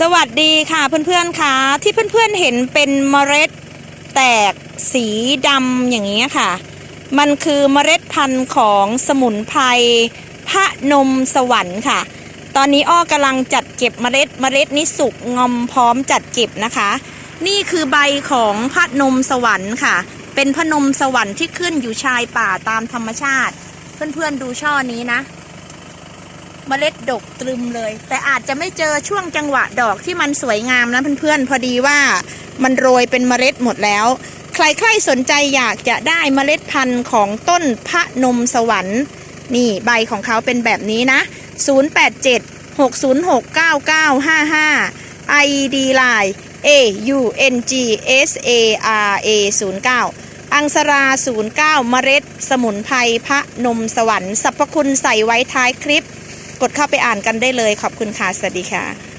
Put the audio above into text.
สวัสดีค่ะเพื่อนๆค่ะที่เพื่อนๆเห็นเป็นเมล็ดแตกสีดำอย่างนี้ค่ะ มันคือเมล็ดพันธุ์ของสมุนไพรพระนมสวรรค์ค่ะ ตอนนี้อ้อกำลังจัดเก็บเมล็ดเมล็ดนี้สุกงอมพร้อมจัดเก็บนะคะ นี่คือใบของพระนมสวรรค์ค่ะ เป็นพระนมสวรรค์ที่ขึ้นอยู่ชายป่าตามธรรมชาติ เพื่อนๆดูช่อนี้นะ เมล็ดดกตรึมเลย แต่อาจจะไม่เจอช่วงจังหวะดอกที่มันสวยงามนะเพื่อนๆ พอดีว่ามันโรยเป็นเมล็ดหมดแล้ว ใครๆสนใจอยากจะได้เมล็ดพันธุ์ของต้นพระนมสวรรค์ นี่ใบของเขาเป็นแบบนี้นะ 087 606 9955 ID Line A U N G S A R A 09อังสรา 09 เมล็ด สมุนไพรพระนมสวรรค์สรรพคุณใส่ไว้ท้ายคลิป กดเข้าไปอ่านกันได้เลยขอบคุณค่ะ สวัสดีค่ะ